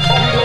মানুষজনের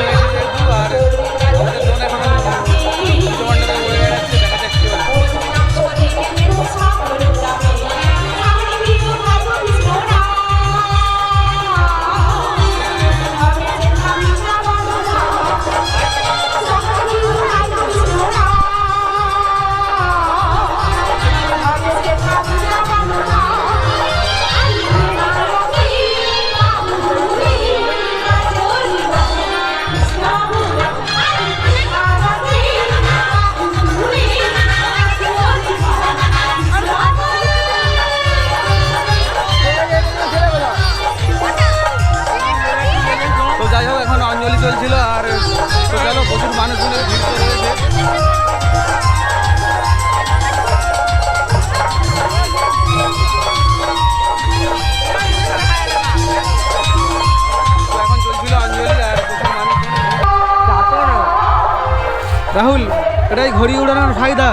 রাহুল, এটাই ঘড়ি উড়ানোর ফায়দা।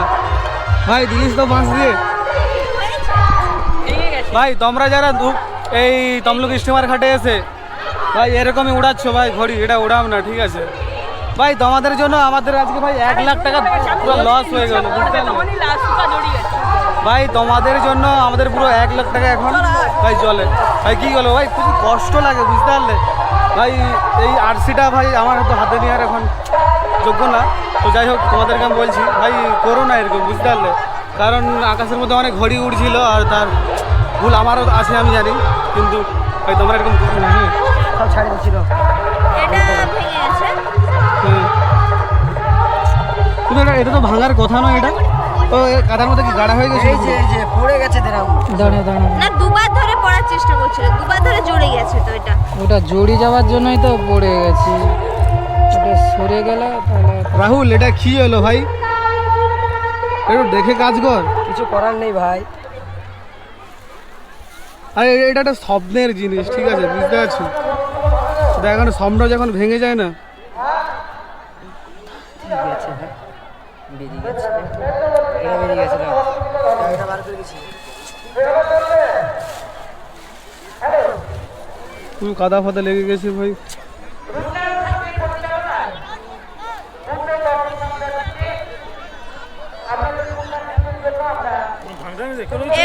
ভাই দিলিস তো বাঁশ দিয়ে। ভাই, তোমরা যারা এই তমলুক স্টিমার ঘাটে এসে, ভাই, এরকমই উড়াচ্ছ, ভাই, ঘড়ি, এটা উড়াম না, ঠিক আছে? ভাই, তোমাদের জন্য আমাদের আজকে, ভাই, এক লাখ টাকা পুরো লস হয়ে গেল? ভাই, তোমাদের জন্য আমাদের পুরো এক লাখ টাকা এখন, ভাই চলে ভাই, কী গেলো ভাই খুব কষ্ট লাগে, বুঝতে পারলে? ভাই, এই আরসিটা, ভাই, আমার হয়তো হাতে নেওয়ার এখন। যোগ্য না। তো যাই হোক তোমাদেরকে আমি বলছি ভাই করো না এরকম বুঝতে পারলে? কারণ আকাশের মধ্যে অনেক ঘড়ি উড়ছিল আর তার ভুল আমারও আছে আমি জানি কিন্তু ভাই তোমরা এরকম করো না। হ্যাঁ সব ছাড়ি দিচ্ছিল এটা ভেঙে গেছে। কিন্তু এটা এটা তো ভাঙার কথা নয় এটা। তো এ কাঁথার মধ্যে কি গাড়া হয়ে গেছে? এই যে এই যে পড়ে গেছে দেরাম। দাঁড়া দাঁড়া না দুবার ধরে পড়ার চেষ্টা করছিল দুবার ধরে জড়ে গেছে তো এটা। ওটা জড়ি যাওয়ার জন্যই তো পড়ে গেছি। সরে গেলে তাহলে রাহুল এটা কি হলো ভাই? একটু দেখে কাজ কর। কিছু করার নেই ভাই। আরে এটা একটা স্বপ্নের জিনিস ঠিক আছে বুঝতে পারছি। দেখ এখন স্বপ্ন যখন ভেঙে যায় না কাদা ফাদা লেগে গেছে ভাই।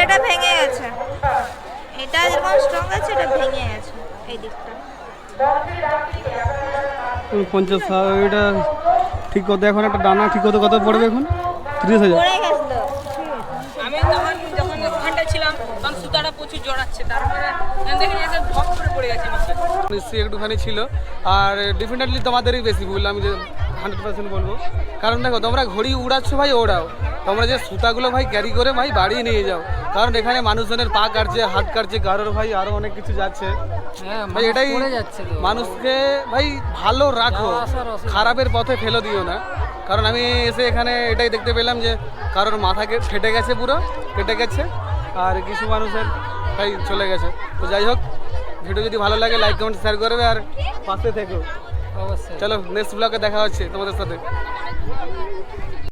এটা? ভেঙে গেছে। এটা যেরকম স্ট্রং আছে এটা ভেঙে গেছে। এই দিকটা। পঞ্চাশ এটা ঠিক কত? এখন একটা ডানা ঠিক কত? কত পড়বে এখন? তিরিশ হাজার। পড়ে গেছিল আমি তখন যখন ওখানটা ছিলাম তখন সুতাটা প্রচুর জড়াচ্ছে। তারপরে দেখে এসে ধপ করে পড়ে গেছে। নিশ্চয়ই একটুখানি ছিল। আর ডেফিনেটলি তোমাদেরই বেশি ভুল। আমি যে হান্ড্রেড পার্সেন্ট বলব। কারণ দেখো তোমরা ঘড়ি উড়াচ্ছ ভাই ওড়াও। তোমরা যে সুতাগুলো ভাই ক্যারি করে ভাই বাড়ি নিয়ে যাও। কারণ এখানে মানুষজনের পা কাটছে হাত কাটছে কারোর ভাই আরও অনেক কিছু যাচ্ছে। হ্যাঁ ভাই এটাই মানুষকে ভাই ভালো রাখো। খারাপের পথে ফেলে দিও না। কারণ আমি এসে এখানে এটাই দেখতে পেলাম যে কারোর মাথা ফেটে গেছে পুরো কেটে গেছে আর কিছু মানুষের ভাই চলে গেছে। তো যাই হোক ভিডিও যদি ভালো লাগে লাইক কমেন্ট শেয়ার করবে আর পাশে থেকো। चलो नेक्स्ट ब्लॉग देखा तुम्हारे साथ